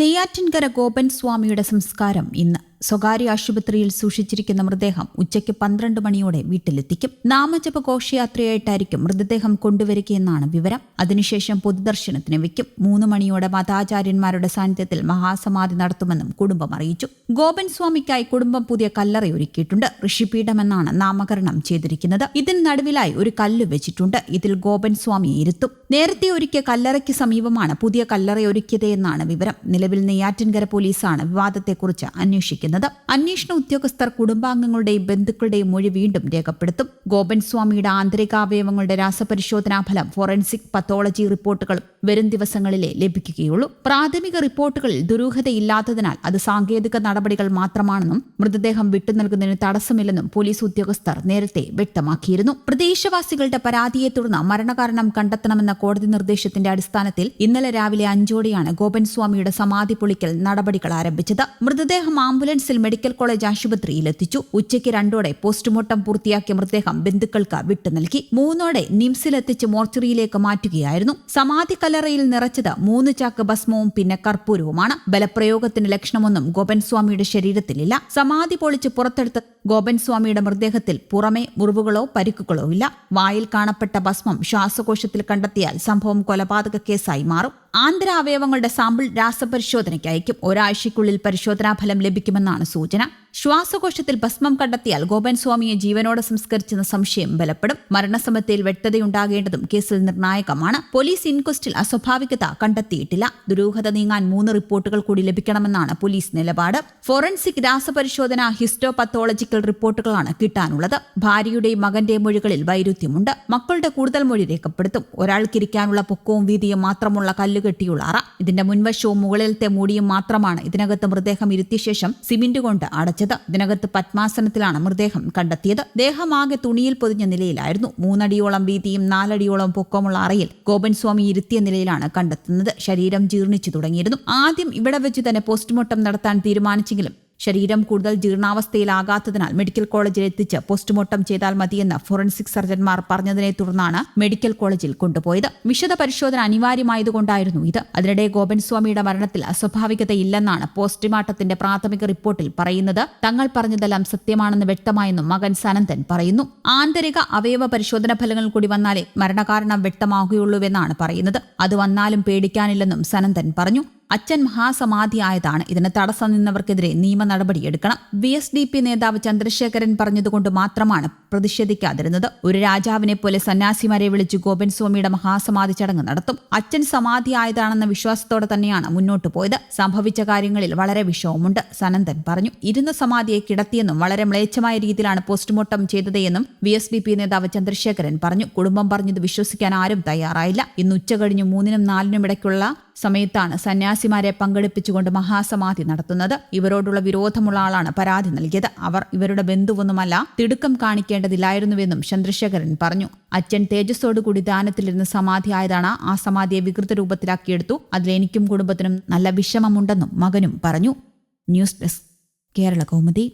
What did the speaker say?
നെയ്യാറ്റിൻകര ഗോപൻ സ്വാമിയുടെ സംസ്കാരം ഇന്ന്. സ്വകാര്യ ആശുപത്രിയിൽ സൂക്ഷിച്ചിരിക്കുന്ന മൃതദേഹം ഉച്ചയ്ക്ക് പന്ത്രണ്ട് മണിയോടെ വീട്ടിലെത്തിക്കും. നാമജപ ഘോഷയാത്രയായിട്ടായിരിക്കും മൃതദേഹം കൊണ്ടുവരികയെന്നാണ് വിവരം. അതിനുശേഷം പൊതുദർശനത്തിന് വയ്ക്കും. മൂന്ന് മണിയോടെ മതാചാര്യന്മാരുടെ സാന്നിധ്യത്തിൽ മഹാസമാധി നടത്തുമെന്നും കുടുംബം അറിയിച്ചു. ഗോപൻ സ്വാമിക്കായി കുടുംബം പുതിയ കല്ലറ ഒരുക്കിയിട്ടുണ്ട്. ഋഷിപീഠമെന്നാണ് നാമകരണം ചെയ്തിരിക്കുന്നത്. ഇതിന് നടുവിലായി ഒരു കല്ല് വെച്ചിട്ടുണ്ട്. ഇതിൽ ഗോപൻ സ്വാമി ഇരുത്തും. നേരത്തെ ഒരുക്കിയ കല്ലറയ്ക്ക് സമീപമാണ് പുതിയ കല്ലറ ഒരുക്കിയതെന്നാണ് വിവരം. നിലവിൽ നെയ്യാറ്റിൻകര പോലീസാണ് വിവാദത്തെക്കുറിച്ച് അന്വേഷിക്കുന്നത്. അന്വേഷണ ഉദ്യോഗസ്ഥർ കുടുംബാംഗങ്ങളുടെയും ബന്ധുക്കളുടെയും മൊഴി വീണ്ടും രേഖപ്പെടുത്തും. ഗോപൻ സ്വാമിയുടെ ആന്തരികാവയവങ്ങളുടെ രാസപരിശോധനാ ഫലം ഫോറൻസിക് പത്തോളജി റിപ്പോർട്ടുകൾ വരും ദിവസങ്ങളിലെ ലഭിക്കുകയുള്ളൂ. പ്രാഥമിക റിപ്പോർട്ടുകളിൽ ദുരൂഹതയില്ലാത്തതിനാൽ അത് സാങ്കേതിക നടപടികൾ മാത്രമാണെന്നും മൃതദേഹം വിട്ടുനൽകുന്നതിന് തടസ്സമില്ലെന്നും പോലീസ് ഉദ്യോഗസ്ഥർ നേരത്തെ വ്യക്തമാക്കിയിരുന്നു. പ്രദേശവാസികളുടെ പരാതിയെ തുടർന്ന് മരണകാരണം കണ്ടെത്തണമെന്ന കോടതി നിർദ്ദേശത്തിന്റെ അടിസ്ഥാനത്തിൽ ഇന്നലെ രാവിലെ അഞ്ചോടെയാണ് ഗോപൻ സ്വാമിയുടെ സമാധി പൊളിക്കൽ നടപടികൾ ആരംഭിച്ചത്. മൃതദേഹം ആംബുലൻസിൽ മെഡിക്കൽ കോളേജ് ആശുപത്രിയിൽ എത്തിച്ചു ഉച്ചയ്ക്ക് രണ്ടോടെ പോസ്റ്റ്മോർട്ടം പൂർത്തിയാക്കിയ മൃതദേഹം ബന്ധുക്കൾക്ക് വിട്ടു നൽകി. മൂന്നോടെ നിംസിലെത്തിച്ച് മോർച്ചറിയിലേക്ക് മാറ്റുകയായിരുന്നു. സമാധി കല്ലറയിൽ നിറച്ചത് മൂന്ന് ചാക്ക് ഭസ്മവും പിന്നെ കർപ്പൂരവുമാണ്. ബലപ്രയോഗത്തിന് ലക്ഷണമൊന്നും ഗോപൻ സ്വാമിയുടെ ശരീരത്തിലില്ല. സമാധി പൊളിച്ച് പുറത്തെടുത്ത ഗോപൻ സ്വാമിയുടെ മൃതദേഹത്തിൽ പുറമെ മുറിവുകളോ പരിക്കുകളോ ഇല്ല. വായിൽ കാണപ്പെട്ട ഭസ്മം ശ്വാസകോശത്തിൽ കണ്ടെത്തിയാൽ സംഭവം കൊലപാതക കേസായി മാറും. ആന്തരാവയവങ്ങളുടെ സാമ്പിൾ രാസപരിശോധനയ്ക്ക് അയക്കും. ഒരാഴ്ചയ്ക്കുള്ളിൽ പരിശോധനാ ഫലം ലഭിക്കുമെന്നാണ് സൂചന. ശ്വാസകോശത്തിൽ ഭസ്മം കണ്ടെത്തിയാൽ ഗോപൻ സ്വാമിയെ ജീവനോടെ സംസ്കരിച്ചെന്ന സംശയം ബലപ്പെടും. മരണസമയത്തിൽ വ്യക്തതയുണ്ടാകേണ്ടതും കേസിൽ നിർണായകമാണ്. പോലീസ് ഇൻക്വസ്റ്റിൽ അസ്വാഭാവികത കണ്ടെത്തിയിട്ടില്ല. ദുരൂഹത നീങ്ങാൻ മൂന്ന് റിപ്പോർട്ടുകൾ കൂടി ലഭിക്കണമെന്നാണ് പോലീസ് നിലപാട്. ഫോറൻസിക് രാസപരിശോധന ഹിസ്റ്റോപത്തോളജിക്കൽ റിപ്പോർട്ടുകളാണ് കിട്ടാനുള്ളത്. ഭാര്യയുടെയും മകന്റെയും മൊഴികളിൽ വൈരുദ്ധ്യമുണ്ട്. മക്കളുടെ കൂടുതൽ മൊഴി രേഖപ്പെടുത്തും. ഒരാൾക്കിരിക്കാനുള്ള പൊക്കവും വീതിയും മാത്രമുള്ള കല്ലുകെട്ടിയുള്ള അറ. ഇതിന്റെ മുൻവശവും മുകളിലത്തെ മൂടിയും മാത്രമാണ് ഇതിനകത്ത് മൃതദേഹം ഇരുത്തിയ ശേഷം സിമന്റ് കൊണ്ട് അടച്ചത് ഇതിനകത്ത് പത്മാസനത്തിലാണ് മൃതദേഹം കണ്ടെത്തിയത്. ദേഹമാകെ തുണിയിൽ പൊതിഞ്ഞ നിലയിലായിരുന്നു. മൂന്നടിയോളം വീതിയും നാലടിയോളം പൊക്കമുള്ള അറയിൽ ഗോപൻ സ്വാമി ഇരുത്തിയ നിലയിലാണ് കണ്ടെത്തുന്നത്. ശരീരം ജീർണിച്ചു തുടങ്ങിയിരുന്നു. ആദ്യം ഇവിടെ വെച്ച് തന്നെ പോസ്റ്റ്മോർട്ടം നടത്താൻ തീരുമാനിച്ചെങ്കിലും ശരീരം കൂടുതൽ ജീർണാവസ്ഥയിലാകാത്തതിനാൽ മെഡിക്കൽ കോളേജിൽ എത്തിച്ച് പോസ്റ്റ്മോർട്ടം ചെയ്താൽ മതിയെന്ന് ഫോറൻസിക് സർജൻമാർ പറഞ്ഞതിനെ തുടർന്നാണ് മെഡിക്കൽ കോളേജിൽ കൊണ്ടുപോയത്. വിശദ പരിശോധന അനിവാര്യമായതുകൊണ്ടായിരുന്നു ഇത്. അതിനിടെ ഗോപൻ സ്വാമിയുടെ മരണത്തിൽ അസ്വാഭാവികതയില്ലെന്നാണ് പോസ്റ്റ്മോർട്ടത്തിന്റെ പ്രാഥമിക റിപ്പോർട്ടിൽ പറയുന്നത്. തങ്ങൾ പറഞ്ഞതെല്ലാം സത്യമാണെന്ന് വ്യക്തമായെന്നും മകൻ സനന്ദൻ പറയുന്നു. ആന്തരിക അവയവ പരിശോധന ഫലങ്ങൾ കൂടി വന്നാലേ മരണകാരണം വ്യക്തമാകുകയുള്ളൂവെന്നാണ് പറയുന്നത്. അത് വന്നാലും പേടിക്കാനില്ലെന്നും സനന്ദൻ പറഞ്ഞു. അച്ഛൻ മഹാസമാധിയായതാണ്. ഇതിന് തടസ്സം നിന്നവർക്കെതിരെ നിയമ നടപടിയെടുക്കണം ബി എസ് ഡി പി നേതാവ് ചന്ദ്രശേഖരൻ പറഞ്ഞതുകൊണ്ട് മാത്രമാണ് പ്രതിഷേധിക്കാതിരുന്നത്. ഒരു രാജാവിനെ പോലെ സന്യാസിമാരെ വിളിച്ച് ഗോപൻ സ്വാമിയുടെ മഹാസമാധി ചടങ്ങ് നടത്തും. അച്ഛൻ സമാധിയായതാണെന്ന വിശ്വാസത്തോടെ തന്നെയാണ് മുന്നോട്ട് പോയത്. സംഭവിച്ച കാര്യങ്ങളിൽ വളരെ വിഷമമുണ്ട്. സനന്ദൻ പറഞ്ഞു ഇരുന്ന സമാധിയെ കിടത്തിയെന്നും വളരെ മ്ലേച്ഛമായ രീതിയിലാണ് പോസ്റ്റ്മോർട്ടം ചെയ്തതെന്നും ബി എസ് ഡി പി നേതാവ് ചന്ദ്രശേഖരൻ പറഞ്ഞു. കുടുംബം പറഞ്ഞത് വിശ്വസിക്കാൻ ആരും തയ്യാറായില്ല. ഇന്ന് ഉച്ച മൂന്നിനും നാലിനും ഇടയ്ക്കുള്ള സമയത്താണ് സന്യാസിമാരെ പങ്കെടുപ്പിച്ചുകൊണ്ട് മഹാസമാധി നടത്തുന്നത്. ഇവരോടുള്ള വിരോധമുള്ള ആളാണ് പരാതി നൽകിയത്. അവർ ഇവരുടെ ബന്ധുവൊന്നുമല്ല തിടുക്കം കാണിക്കേണ്ടതില്ലായിരുന്നുവെന്നും ചന്ദ്രശേഖരൻ പറഞ്ഞു. അച്ഛൻ തേജസ്സോടുകൂടി ദാനത്തിലിരുന്ന് സമാധിയായതാണ് ആ സമാധിയെ വികൃത രൂപത്തിലാക്കിയെടുത്തു. അതിലെനിക്കും കുടുംബത്തിനും നല്ല വിഷമമുണ്ടെന്നും മകനും പറഞ്ഞു. News desk Kerala Kaumudi.